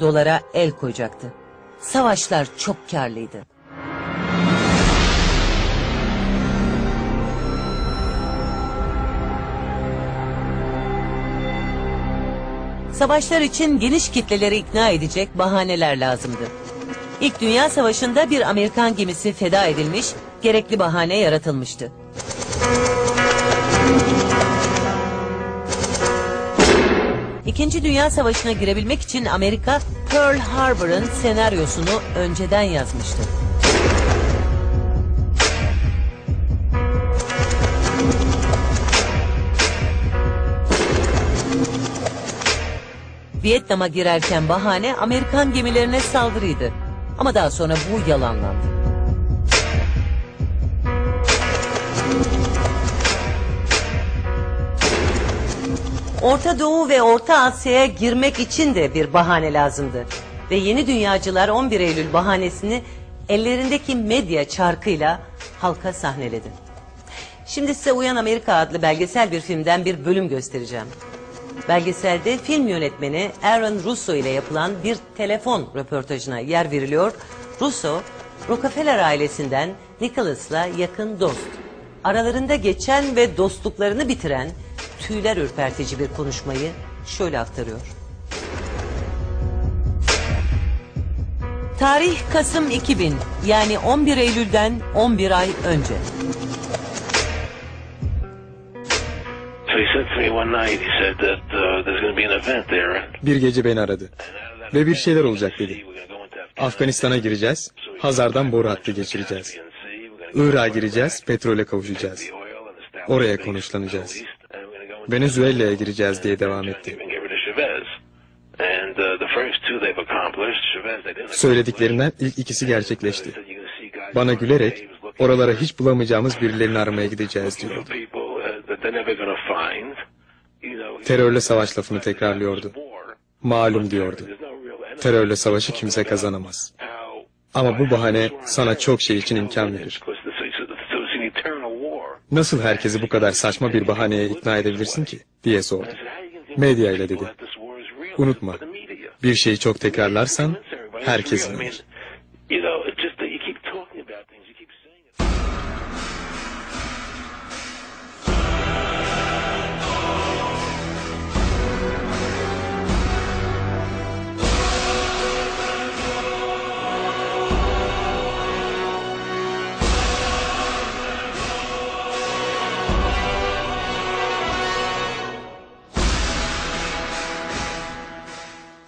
dolara el koyacaktı. Savaşlar çok karlıydı. Savaşlar için geniş kitleleri ikna edecek bahaneler lazımdı. İlk Dünya Savaşı'nda bir Amerikan gemisi feda edilmiş, gerekli bahane yaratılmıştı. İkinci Dünya Savaşı'na girebilmek için Amerika Pearl Harbor'ın senaryosunu önceden yazmıştı. Vietnam'a girerken bahane Amerikan gemilerine saldırıydı. Ama daha sonra bu yalanlandı. Orta Doğu ve Orta Asya'ya girmek için de bir bahane lazımdı. Ve yeni dünyacılar 11 Eylül bahanesini ellerindeki medya çarkıyla halka sahneledi. Şimdi size Uyan Amerika adlı belgesel bir filmden bir bölüm göstereceğim. Belgeselde film yönetmeni Aaron Russo ile yapılan bir telefon röportajına yer veriliyor. Russo, Rockefeller ailesinden Nicholas'la yakın dost. Aralarında geçen ve dostluklarını bitiren tüyler ürpertici bir konuşmayı şöyle aktarıyor. Tarih Kasım 2000 yani 11 Eylül'den 11 ay önce. So he said to me one night, he said that uh, there's going to be an event there. Bir gece beni aradı. Ve bir şeyler olacak dedi. Afganistan'a gireceğiz, Hazar'dan boru hattı geçireceğiz. Irak'a gireceğiz, petrole kavuşacağız. Oraya konuşlanacağız. Venezuela'ya gireceğiz diye devam etti. Söylediklerinden ilk ikisi gerçekleşti. Bana gülerek oralara hiç bulamayacağımız birilerini aramaya gideceğiz diyordu. Terörle savaş lafını tekrarlıyordu. Malum diyordu. Terörle savaşı kimse kazanamaz. Ama bu bahane sana çok şey için imkan verir. Nasıl herkesi bu kadar saçma bir bahaneye ikna edebilirsin ki? diye sordu. Medya ile dedi. Unutma, bir şeyi çok tekrarlarsan herkes inanır.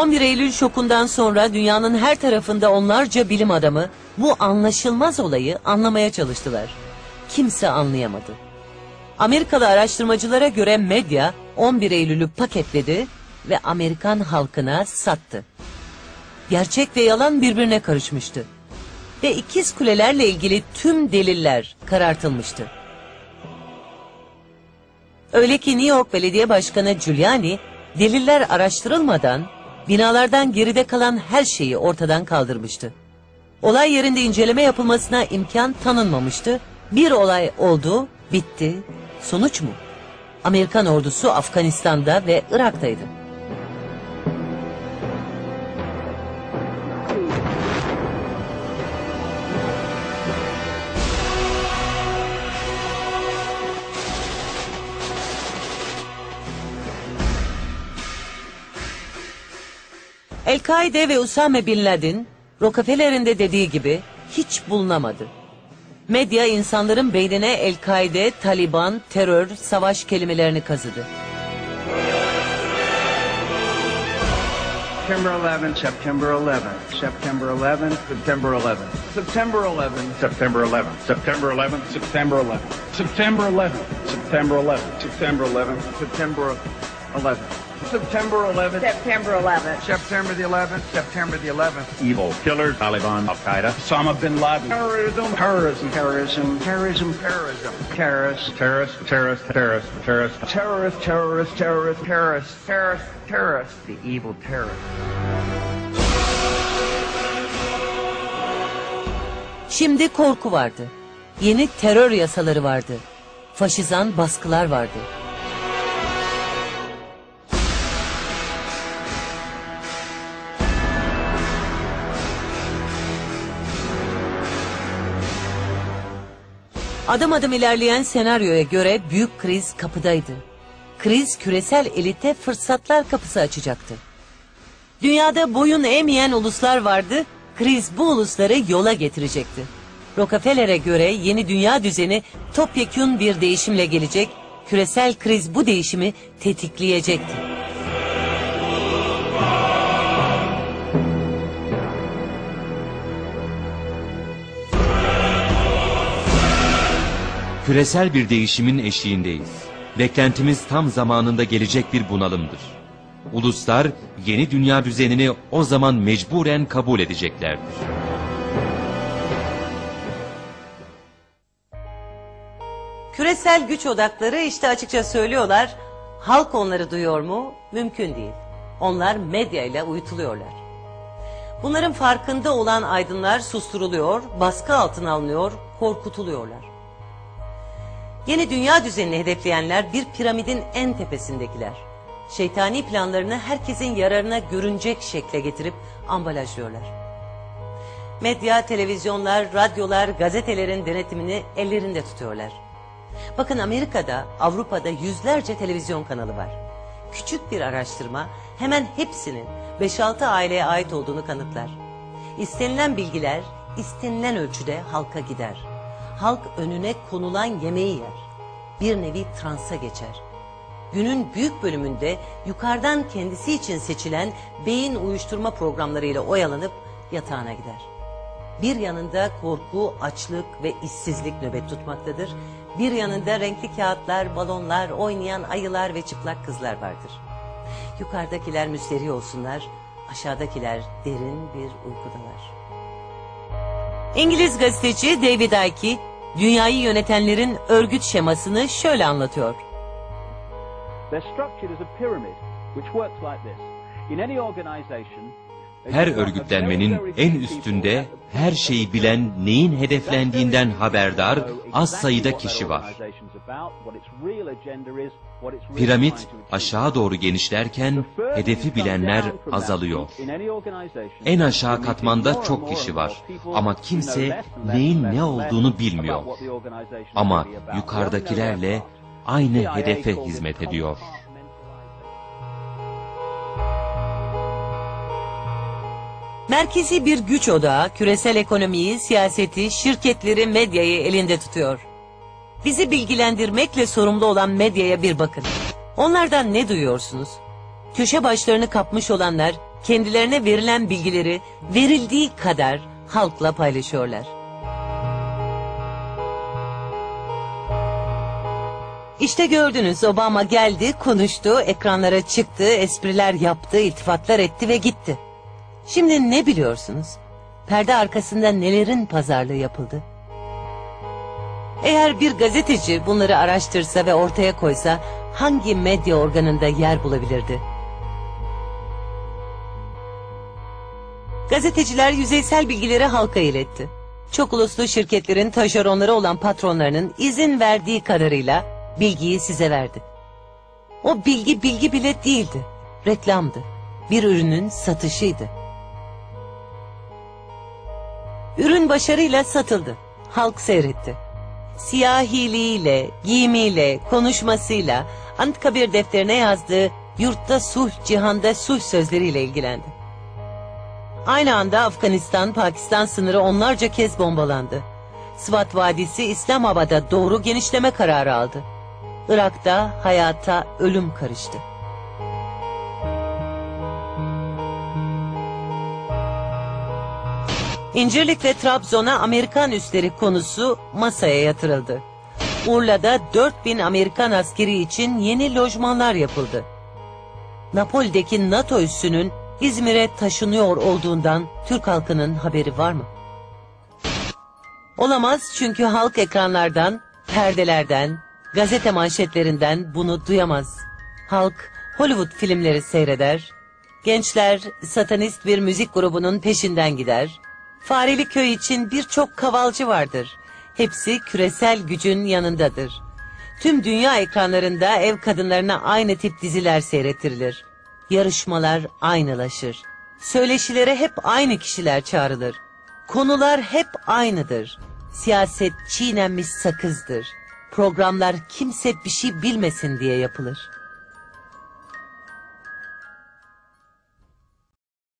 11 Eylül şokundan sonra dünyanın her tarafında onlarca bilim adamı bu anlaşılmaz olayı anlamaya çalıştılar. Kimse anlayamadı. Amerikalı araştırmacılara göre medya 11 Eylül'ü paketledi ve Amerikan halkına sattı. Gerçek ve yalan birbirine karışmıştı. Ve ikiz kulelerle ilgili tüm deliller karartılmıştı. Öyle ki New York Belediye Başkanı Giuliani deliller araştırılmadan binalardan geride kalan her şeyi ortadan kaldırmıştı. Olay yerinde inceleme yapılmasına imkan tanınmamıştı. Bir olay oldu, bitti. Sonuç mu? Amerikan ordusu Afganistan'da ve Irak'taydı. El-Kaide ve Usame Bin Laden, Rockefeller'in de dediği gibi hiç bulunamadı. Medya insanların beynine El-Kaide, Taliban, terör, savaş kelimelerini kazıdı. September 11, September 11, September 11, September 11, September 11, September 11, September 11, September 11, September 11, September 11, September 11, September 11, September 11, September 11th. September the 11th, September the 11th. Evil killers, Taliban, Al Qaeda, Osama bin Laden. Terrorism, terrorism, terrorism, terrorism, terrorism. Terrorist, terrorist, terrorist, terrorist, terrorist, terrorist, terrorist, terrorist, terrorist, terrorist, terrorist. The evil terrorist. Şimdi korku vardı. Yeni terör yasaları vardı. Faşizan baskılar vardı. Adım adım ilerleyen senaryoya göre büyük kriz kapıdaydı. Kriz küresel elite fırsatlar kapısı açacaktı. Dünyada boyun eğmeyen uluslar vardı, kriz bu ulusları yola getirecekti. Rockefeller'e göre yeni dünya düzeni topyekun bir değişimle gelecek, küresel kriz bu değişimi tetikleyecekti. Küresel bir değişimin eşiğindeyiz. Beklentimiz tam zamanında gelecek bir bunalımdır. Uluslar yeni dünya düzenini o zaman mecburen kabul edeceklerdir. Küresel güç odakları işte açıkça söylüyorlar. Halk onları duyuyor mu? Mümkün değil. Onlar medya ile uyutuluyorlar. Bunların farkında olan aydınlar susturuluyor, baskı altına alınıyor, korkutuluyorlar. Yeni dünya düzenini hedefleyenler bir piramidin en tepesindekiler. Şeytani planlarını herkesin yararına görünecek şekle getirip ambalajlıyorlar. Medya, televizyonlar, radyolar, gazetelerin denetimini ellerinde tutuyorlar. Bakın Amerika'da, Avrupa'da yüzlerce televizyon kanalı var. Küçük bir araştırma hemen hepsinin 5-6 aileye ait olduğunu kanıtlar. İstenilen bilgiler istenilen ölçüde halka gider. Halk önüne konulan yemeği yer. Bir nevi transa geçer. Günün büyük bölümünde yukarıdan kendisi için seçilen beyin uyuşturma programlarıyla oyalanıp yatağına gider. Bir yanında korku, açlık ve işsizlik nöbet tutmaktadır. Bir yanında renkli kağıtlar, balonlar, oynayan ayılar ve çıplak kızlar vardır. Yukarıdakiler müsterih olsunlar, aşağıdakiler derin bir uykudalar. İngiliz gazeteci David Icke, dünyayı yönetenlerin örgüt şemasını şöyle anlatıyor. They're structured as a pyramid, which works like this. In any organization, Her örgütlenmenin en üstünde her şeyi bilen neyin hedeflendiğinden haberdar az sayıda kişi var. Piramit aşağı doğru genişlerken hedefi bilenler azalıyor. En aşağı katmanda çok kişi var ama kimse neyin ne olduğunu bilmiyor. Ama yukarıdakilerle aynı hedefe hizmet ediyor. Merkezi bir güç odağı küresel ekonomiyi, siyaseti, şirketleri, medyayı elinde tutuyor. Bizi bilgilendirmekle sorumlu olan medyaya bir bakın. Onlardan ne duyuyorsunuz? Köşe başlarını kapmış olanlar kendilerine verilen bilgileri verildiği kadar halkla paylaşıyorlar. İşte gördünüz Obama geldi, konuştu, ekranlara çıktı, espriler yaptı, iltifatlar etti ve gitti. Şimdi ne biliyorsunuz? Perde arkasında nelerin pazarlığı yapıldı? Eğer bir gazeteci bunları araştırsa ve ortaya koysa hangi medya organında yer bulabilirdi? Gazeteciler yüzeysel bilgileri halka iletti. Çok uluslu şirketlerin taşeronları olan patronlarının izin verdiği kadarıyla bilgiyi size verdi. O bilgi bilgi bile değildi. Reklamdı. Bir ürünün satışıydı. Ürün başarıyla satıldı. Halk seyretti. Siyahiliğiyle, giyimiyle, konuşmasıyla Anıtkabir defterine yazdığı yurtta sulh, cihanda sulh sözleriyle ilgilendi. Aynı anda Afganistan, Pakistan sınırı onlarca kez bombalandı. Sıvat Vadisi İslamabad'a doğru genişleme kararı aldı. Irak'ta hayata ölüm karıştı. İncirlik ve Trabzon'a Amerikan üsleri konusu masaya yatırıldı. Urla'da 4000 Amerikan askeri için yeni lojmanlar yapıldı. Napoli'deki NATO üssünün İzmir'e taşınıyor olduğundan Türk halkının haberi var mı? Olamaz çünkü halk ekranlardan, perdelerden, gazete manşetlerinden bunu duyamaz. Halk Hollywood filmleri seyreder, gençler satanist bir müzik grubunun peşinden gider, Fareli köy için birçok kavalcı vardır. Hepsi küresel gücün yanındadır. Tüm dünya ekranlarında ev kadınlarına aynı tip diziler seyrettirilir. Yarışmalar aynılaşır. Söyleşilere hep aynı kişiler çağrılır. Konular hep aynıdır. Siyaset çiğnenmiş sakızdır. Programlar kimse bir şey bilmesin diye yapılır.